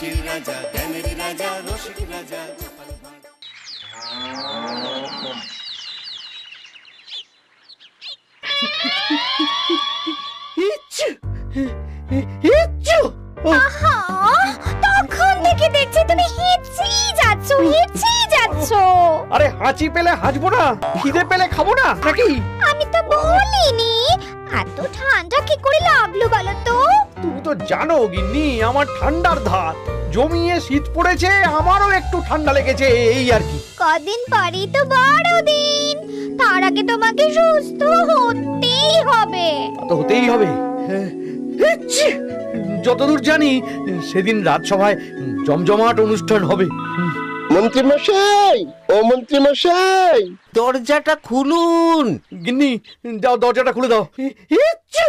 হাসির রাজা জ্ঞানের রাজা রসিক রাজা আহা, তখন থেকে দেখছি তুমি যাচ্ছ যাচ্ছ। আরে হাঁচি পেলে হাঁচবো না খিদে পেলে খাব না নাকি? আমি তো বলিনি এত ঠান্ডা কি করে লাগল বলো তো জানো গিন্নি আমার ঠান্ডার ধার। জমিয়ে শীত পড়েছে আমারও একটু ঠান্ডা লেগেছে এই আর কি। কদিন পরেই তো বড়দিন। তার আগে তোমাকে সুস্থ হতেই হবে। তো হতেই হবে! যতদূর জানি সেদিন রাজসভায় জমজমাট অনুষ্ঠান হবে। মন্ত্রীমশাই ও মন্ত্রীমশাই! দরজাটা খুলুন। গিন্নি যাও দরজাটা খুলে দাও। ইচ্ছু!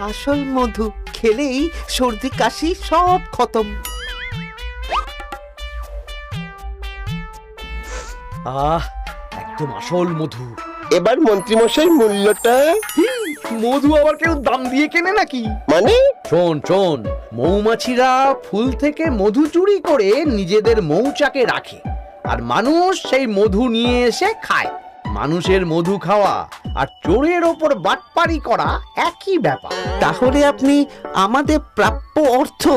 আসল মধু খেলেই সর্দি কাশি সব খতম। আহ একদম আসল মধু। এবার মন্ত্রীমশাই মূল্যটা? মধু আবার কেউ দাম দিয়ে কেনে নাকি? মানে? শোন শোন মৌমাছিরা ফুল থেকে মধু চুরি করে নিজেদের মৌচাকে রাখে। আর মানুষ সেই মধু নিয়ে এসে খায়। মানুষের মধু খাওয়া আর চোরের ওপর বাটপারি করা একই ব্যাপার। তাহলে আপনি আমাদের প্রাপ্য অর্থ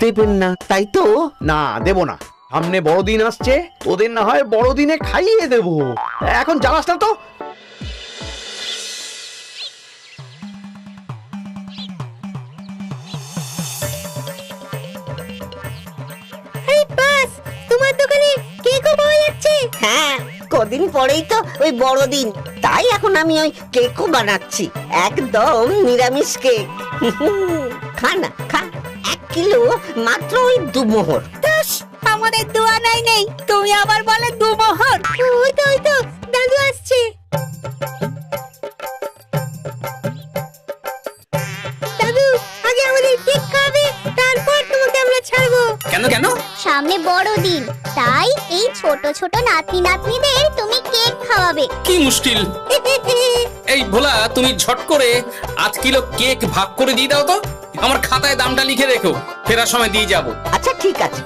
দেবেন না তাই তো? না দেব না। সামনে বড়দিন আসছে ওদের না হয় বড়দিনে খাইয়ে দেব। এখন জ্বালাস না তো কদিন পরেই তো ওই বড়দিন। তাই এখন আমি ওই কেকও বানাচ্ছি। একদম নিরামিষ কেক। খা না খা। এক কিলো মাত্র ওই দুমোহর। আমাদের দোয়ানাই নেই। তুমি আবার বলে দুমোহর। ওই তো ওই তো দাদু আসছে। দাদু আগে আমাদের কেক খাবে তারপর তোমাকে আমরা ছাড়বো। কেন কেন? সামনে বড়দিন তাই এই ছোট ছোট নাতি নাতনিদের তুমি কেক খাওয়াবে। কি মুশকিল। এই ভোলা তুমি ঝট করে আধ কিলো কেক ভাগ করে দিয়ে দাও তো। আমার খাতায় দামটা লিখে রেখো। ফেরার সময় দিয়ে যাব। আচ্ছা ঠিক আছে।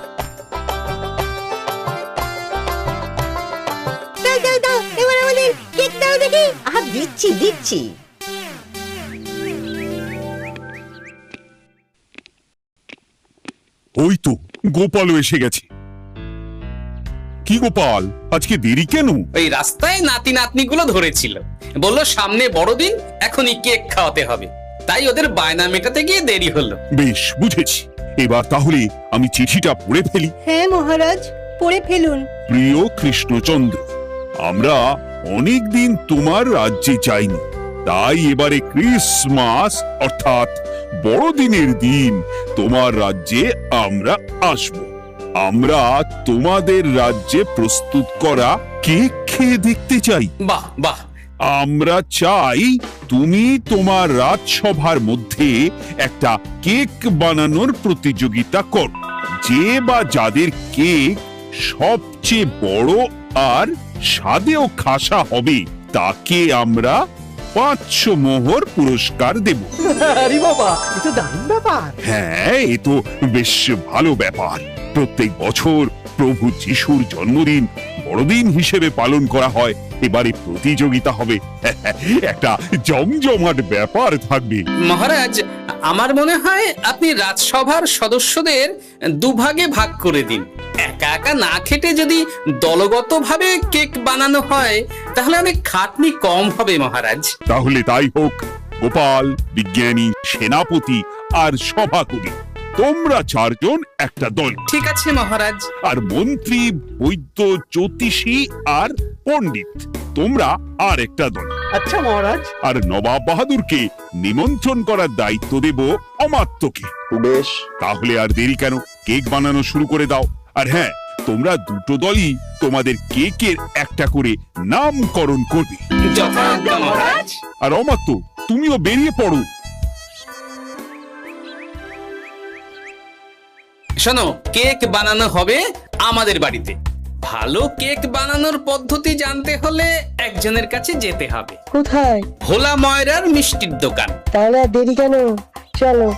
দাও দাও দাও এবার আমাদের কেক দাও দেখি। আহ দিচ্ছি দিচ্ছি। ওই তো গোপালও এসে গেছে। কি গোপাল আজকে দেরি কেন? ওই রাস্তায় নাতি নাতনিগুলো ধরেছিল। বলল সামনে বড়দিন এখনই কেক খাওয়াতে হবে। তাই ওদের বায়না মেটাতে গিয়ে দেরি হলো। বেশ বুঝেছি। এবার তাহলে আমি চিঠিটা পড়ে ফেলি। হ্যাঁ মহারাজ পড়ে ফেলুন। প্রিয় কৃষ্ণচন্দ্র আমরা অনেক দিন তোমার রাজ্যে যাইনি। তাই এবারে ক্রিসমাস অর্থাৎ বড়দিনের দিন তোমার রাজ্যে আমরা আসব। আমরা তোমাদের রাজ্যে প্রস্তুত করা কেক খেয়ে দেখতে চাই। বাহ বাহ। আমরা চাই তুমি তোমার রাজসভার মধ্যে একটা কেক বানানোর প্রতিযোগিতা কর। যে বা যাদের কেক সবচেয়ে বড় আর স্বাদেও খাসা হবে তাকে আমরা পাঁচশো মোহর পুরস্কার দেব। আরে বাবা এ তো দারুণ ব্যাপার। হ্যাঁ এ তো বেশ ভালো ব্যাপার। প্রত্যেক বছর প্রভু যিশুর জন্মদিন বড়দিন হিসেবে পালন করা হয়। এবারে প্রতিযোগিতা হবে। একটা জমজমাট ব্যাপার থাকবে। মহারাজ আমার মনে হয় আপনি রাজসভার সদস্যদের দুভাগে ভাগ করে দিন। একা একা না খেটে যদি দলগতভাবে কেক বানানো হয় তাহলে অনেক খাটনি কম হবে মহারাজ। তাহলে তাই হোক গোপাল বিজ্ঞানী সেনাপতি আর সভাকবি। তোমরা চারজন একটা দল। ঠিক আছে মহারাজ। আর মন্ত্রী বৈদ্য জ্যোতিষী আর পণ্ডিত তোমরা আর একটা দল। আচ্ছা মহারাজ। আর নবাব বাহাদুরকে নিমন্ত্রণ করার দায়িত্ব দেব অমাত্যকে। বেশ। তাহলে আর দেরি কেন? কেক বানানো শুরু করে দাও। আর হ্যাঁ তোমরা দুটো দলই তোমাদের কেকের একটা করে নামকরণ করবে। আর অমাত্য তুমিও বেরিয়ে পড়ো। শোনো কেক বানানো হবে আমাদের বাড়িতে। ভালো কেক বানানোর পদ্ধতি জানতে হলে একজনের কাছে যেতে হবে। কোথায়? ভোলা ময়রার মিষ্টির দোকান। তাহলে দেরি কেন? চলো।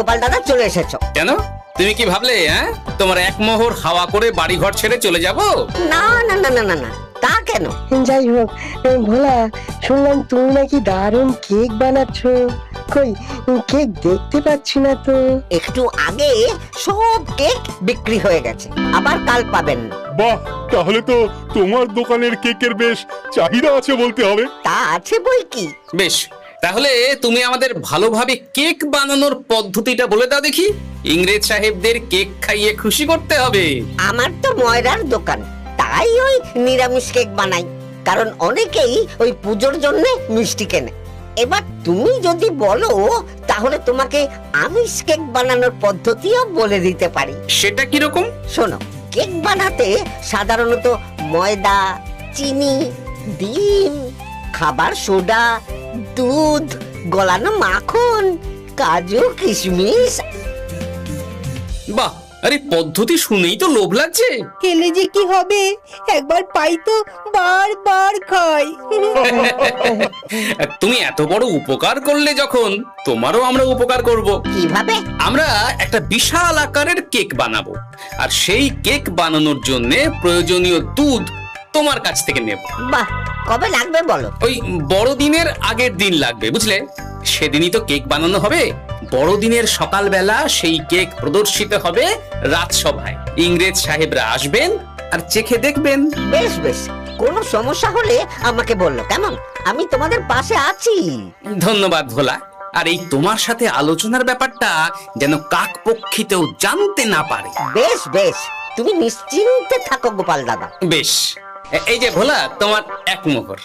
গোপাল দাদা চলে এসেছ। কেন? তুমি কি ভাবলে হ্যাঁ? তোমার এক মোহর হাওয়া করে বাড়ি ঘর ছেড়ে চলে যাব? না না না না না না। তা কেন? যাই হোক ভোলা শুনলাম তুমি নাকি দারুণ কেক বানাচ্ছ। কই কেক দেখতে পাচ্ছি না তো। একটু আগে সব কেক বিক্রি হয়ে গেছে আবার কাল পাবেন না। বাহ তাহলে তো তোমার দোকানের কেকের বেশ চাহিদা আছে বলতে হবে। তা আছে বই কি? বেশ তাহলে তুমি আমাদের ভালোভাবে কেক বানানোর পদ্ধতিটা বলে দাও দেখি। ইংরেজ সাহেবদের কেক খাইয়ে খুশি করতে হবে। আমার তো ময়রার দোকান তাই ওই নিরামিষ কেক বানাই কারণ অনেকেই ওই পুজোর জন্য মিষ্টি কেনে। এবার তুমি যদি বলো তাহলে তোমাকে আমিষ কেক বানানোর পদ্ধতিও বলে দিতে পারি। সেটা কীরকম শোনো কেক বানাতে সাধারণত ময়দা চিনি ডিম খাবার সোডা দুধ গলানো মাখন কাজু কিশমিশ। বাহ আরে পদ্ধতি শুনেই তো লোভ লাগছে। খেলে যে কি হবে? একবার পাই তো বারবার খাই। তুমি এত বড় উপকার করলে যখন তোমারও আমরা উপকার করব। কীভাবে? আমরা একটা বিশাল আকারের কেক বানাবো। আর সেই কেক বানানোর জন্য প্রয়োজনীয় দুধ তোমার কাছ থেকে নেব। বাহ কবে লাগবে বলো? ওই বড়দিনের আগের দিন লাগবে বুঝলে? সেদিনই তো কেক বানানো হবে। বড়দিনের সকালবেলা সেই কেক প্রদর্শিত হবে রাজসভায়। ইংরেজ সাহেবরা আসবেন আর চেখে দেখবেন। বেশ বেশ। কোনো সমস্যা হলে আমাকে বলল কেমন? আমি তোমাদের পাশে আছি। ধন্যবাদ ভোলা। আর এই তোমার সাথে আলোচনার ব্যাপারটা যেন কাক পক্ষিতেও জানতে না পারে। বেশ বেশ। তুমি নিশ্চিন্তে থাকো গোপাল দাদা। বেশ। এই যে ভোলা তোমার এক মোহর।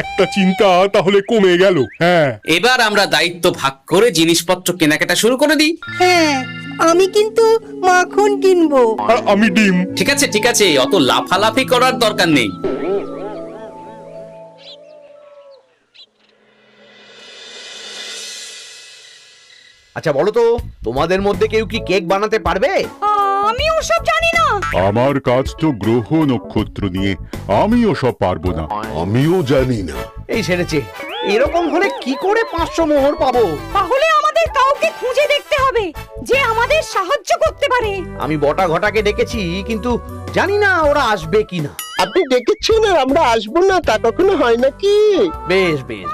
একটা চিন্তা তাহলে কমে গেল হ্যাঁ। এবার আমরা দায়িত্ব ভাগ করে জিনিসপত্র কেনাকাটা শুরু করে দিই। হ্যাঁ আমি কিন্তু মাখন কিনবো। আর আমি ডিম। ঠিক আছে ঠিক আছে অত লাফালাফি করার দরকার নেই। আচ্ছা বলো তো তোমাদের মধ্যে কেউ কি কেক বানাতে পারবে? ওসব জানি না। আমার কাজ তো গ্রহ নক্ষত্র নিয়ে আমিও সব পারব না। আমিও জানি না। এই সেরেছে এরকম হলে কি করে পাঁচশো মোহর পাবো? তাহলে আমাদের কাউকে খুঁজে দেখতে হবে যে আমাদের সাহায্য করতে পারে। আমি বটা ঘটাকে ডেকেছি কিন্তু জানি না ওরা আসবে কিনা। আপনি ডেকেছেন আর আমরা আসব না তা কখনো হয় নাকি? বেশ বেশ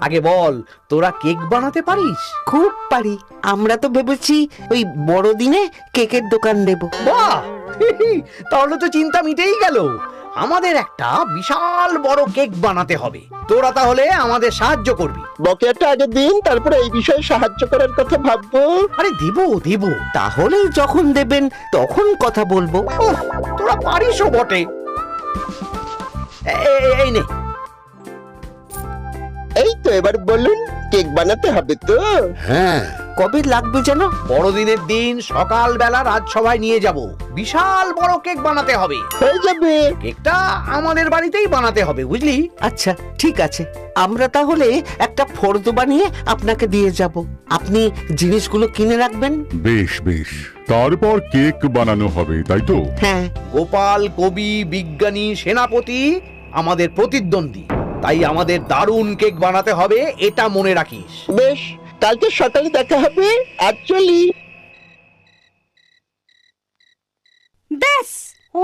আগে বল তোরা কেক বানাতে পারিস? খুব পারি। আমরা তো ভেবেছি ওই বড়দিনে কেকের দোকান দেব। বাহ! তাহলে তো চিন্তা মিটেই গেল। আমাদের একটা বিশাল বড় কেক বানাতে হবে। তোরা তাহলে আমাদের সাহায্য করবি। বকেয়াটা আগে দিন তারপরে এই বিষয়ে সাহায্য করার কথা ভাববো। আরে দিব দিব। তাহলে যখন দেবেন তখন কথা বলব। উফ, তোরা পারিসও বটে। এ- এ- এই নে। এবার বলুন কেক বানাতে হবে তো। হ্যাঁ। কবে লাগবে যেন? বড়দিনের দিন সকালবেলা রাজসভায় নিয়ে যাব। বিশাল বড় কেক বানাতে হবে। হয়ে যাবে। কেকটা আমাদের বাড়িতেই বানাতে হবে বুঝলি? আচ্ছা ঠিক আছে। আমরা তাহলে একটা ফর্দ বানিয়ে আপনাকে দিয়ে যাব। আপনি জিনিসগুলো কিনে রাখবেন? বেশ বেশ। তারপর কেক বানানো হবে তাই তো? হ্যাঁ। গোপাল কবি বিজ্ঞানী সেনাপতি আমাদের প্রতিদ্বন্দ্বী। তাই আমাদের দারুণ কেক বানাতে হবে এটা মনে রাখিস। বেশ কালকে সকালে দেখা হবে অ্যাকচুয়ালি ব্যাস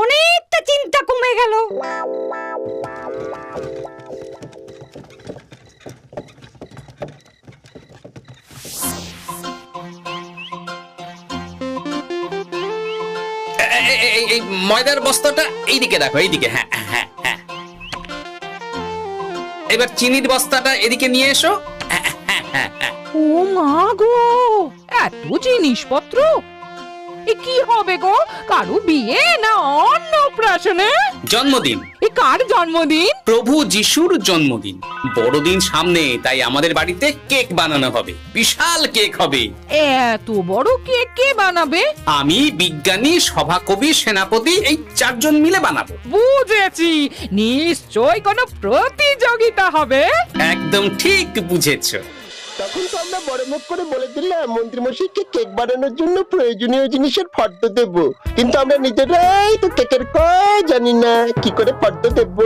অনেকটা চিন্তা কমে গেল। এই ময়দার বস্তাটা এইদিকে দেখো এইদিকে হ্যাঁ হ্যাঁ হ্যাঁ। এবার চিনির বস্তাটা এদিকে নিয়ে এসো। ও মা গো এত জিনিসপত্র এ কি হবে গো? কারু বিয়ে না অন্নপ্রাশনে জন্মদিন। এ কার জন্মদিন? প্রভু যিশুর জন্মদিন। বড়দিন সামনে তাই আমাদের বাড়িতে কেক বানানো হবে। বিশাল কেক হবে। এত বড় কেক কে বানাবে? আমি বিজ্ঞানী সভাকবি সেনাপতি এই চারজন মিলে বানাবো। বুঝেছি। নিশ্চয় কোনো প্রতিযোগিতা হবে। একদম ঠিক বুঝেছ। তখন তো আমরা বড় মুখ করে বলে দিলাম মন্ত্রীমশাইকে কেক বানানোর জন্য প্রয়োজনীয় জিনিসের ফর্দ দেব। কিন্তু আমরা নিজেরাই তো কেকের কয় জানি না, কি করে ফর্দ দেব?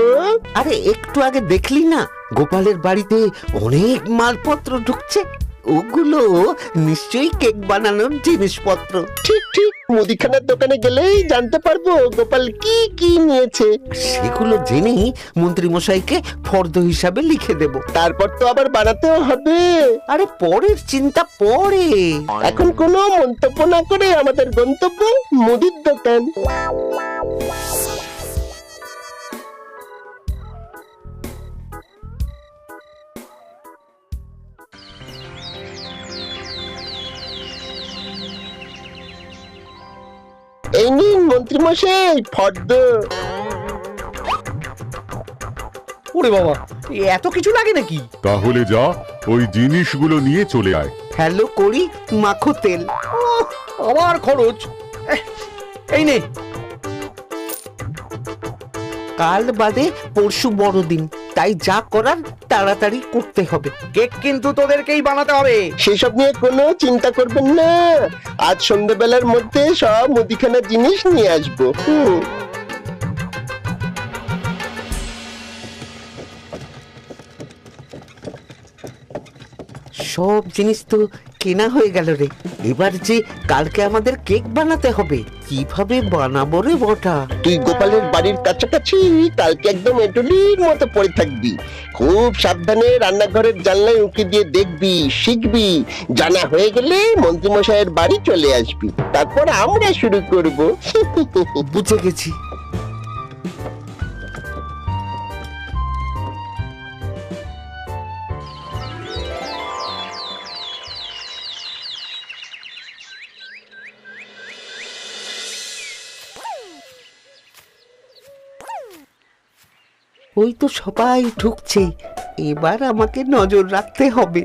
আরে, একটু আগে দেখলি না, গোপালের বাড়িতে অনেক মালপত্র ঢুকছে? ওগুলো নিশ্চয়ই কেক বানানোর জিনিসপত্র। ঠিক ঠিক। মুদিখানার দোকানে গেলেই জানতে পারব গোপাল কি কি নিয়েছে। সেগুলো জেনেই মন্ত্রী মশাইকে ফর্দ হিসাবে লিখে দেব। তারপর তো আবার বানাতেও হবে। আরে পরের চিন্তা পরে। এখন কোনো মন্তব্য না করে আমাদের গন্তব্য মুদির দোকান। এই নিন মন্ত্রীমশাই ফর্দ। ওরে বাবা এত কিছু লাগে নাকি? তাহলে যা ওই জিনিসগুলো নিয়ে চলে আয়। হ্যালো করি মাখো তেল। ওহ, আবার খরচ। এহ, এই নে। কাল বাদে পরশু বড়দিন। তাই যা করার তাড়াতাড়ি করতে হবে। কেক কিন্তু তোদেরকেই বানাতে হবে। সেসব নিয়ে কোনো চিন্তা করবেন না। আজ সন্ধ্যাবেলার মধ্যে সব মুদিখানার জিনিস নিয়ে আসব। হুম। সব জিনিস তো কেনা হয়ে গেল রে। এবার যে কালকে আমাদের কেক বানাতে হবে কীভাবে বানাবো রে বটা? তুই গোপালের বাড়ির কাছাকাছি কালকে একদম এটুলির মতো পড়ে থাকবি। খুব সাবধানে রান্নাঘরের জানলায় উঁকি দিয়ে দেখবি শিখবি। জানা হয়ে গেলে মন্ত্রীমশাইয়ের বাড়ি চলে আসবি। তারপর আমরা শুরু করব। বুঝে গেছি। ওই তো সবাই ঢুকছে। এবার আমাকে নজর রাখতে হবে।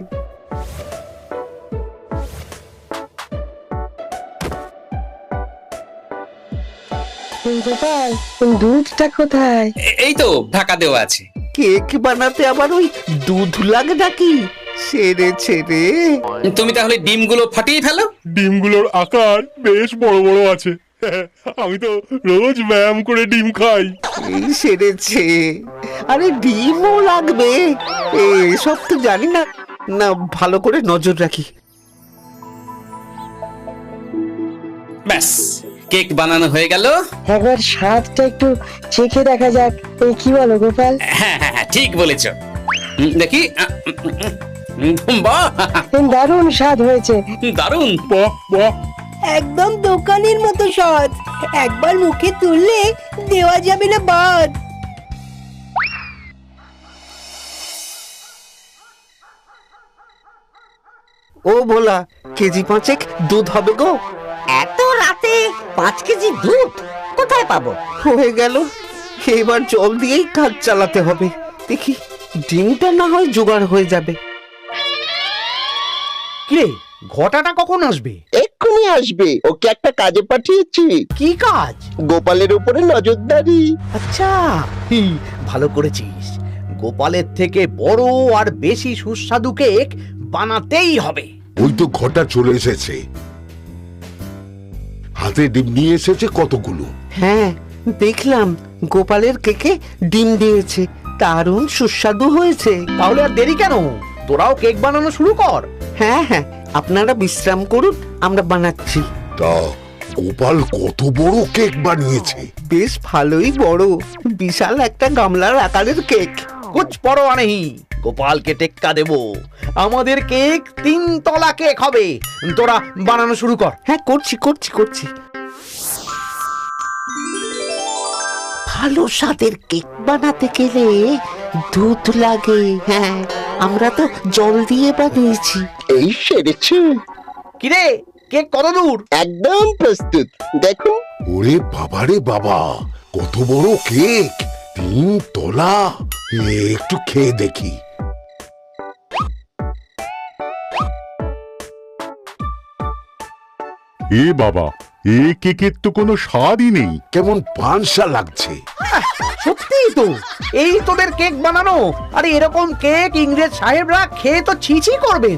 গোপাল দুধটা কোথায়? এই তো ঢাকা দেওয়া আছে। কেক বানাতে আবার ওই দুধ লাগে নাকি? সেরেছে রে তুমি তাহলে ডিমগুলো ফাটিয়ে ফেলো। ডিমগুলোর আকার বেশ বড় বড় আছে। আমি তো রোজ ব্যায়াম করে ডিম খাই। সেরেছে। আরে ডিমও লাগবে। সব তো জানি না। না ভালো করে নজর রাখি। ব্যাস কেক বানানো হয়ে গেল। একবার স্বাদটা একটু চেখে দেখা যাক। এই কি বলো গোপাল? হ্যাঁ হ্যাঁ হ্যাঁ ঠিক বলেছ। দেখি দারুণ স্বাদ হয়েছে। দারুণ। বাহ বাহ। একদম দোকানের মতো স্বাদ একবার মুখে তুললে দেওয়া যাবে না বাদ। ও ভোলা কেজি পাঁচেক দুধ হবে গো? এত রাতে পাঁচ কেজি দুধ? কোথায় পাবো? হয়ে গেল। এবার জল দিয়েই কাজ চালাতে হবে। দেখি ডিমটা না হয় জোগাড় হয়ে যাবে। কিরে ঘটাটা কখন আসবে? এক্ষুনি আসবে। ওকে একটা কাজে পাঠিয়েছি। কি কাজ? গোপালের উপরে নজরদারি। আচ্ছা হি, ভালো করেছিস। গোপালের থেকে বড় আর বেশি সুস্বাদু কেক বানাতেই হবে। ওই তো ঘটা চলে এসেছে। হাতে ডিম নিয়ে এসেছে কতগুলো? হ্যাঁ দেখলাম গোপালের কেকে ডিম দিয়েছে। দারুণ সুস্বাদু হয়েছে। তাহলে আর দেরি কেন? তোরাও কেক বানানো শুরু কর। হ্যাঁ হ্যাঁ আপনারা বিশ্রাম করুন আমরা বানাচ্ছি। তা গোপাল কত বড় কেক বানিয়েছে? বেশ ভালোই বড়। বিশাল একটা গামলার আকারের কেক। কুছ পরোয়া নেই গোপালকে টেক্কা দেব। আমাদের কেক তিন তলা কেক হবে। তোরা বানানো শুরু কর। হ্যাঁ করছি করছি করছি। ভালো স্বাদের কেক বানাতে গেলে দুধ লাগে হ্যাঁ। আমরা তো জল দিয়ে বানিয়েছি। এই সেরেছে। কিরে কে কত দূর? একদম প্রস্তুত। দেখো। ওরে বাবা রে বাবা কত বড় কেক। তিন তোলা একটু খেয়ে দেখি। এ বাবা এ কেকের তো কোনো স্বাদই নেই। কেমন পানসা লাগছে। সত্যিই তো এই তোদের কেক বানানো। আরে এরকম কেক ইংরেজ সাহেবরা খেয়ে তো ছিছি করবেন।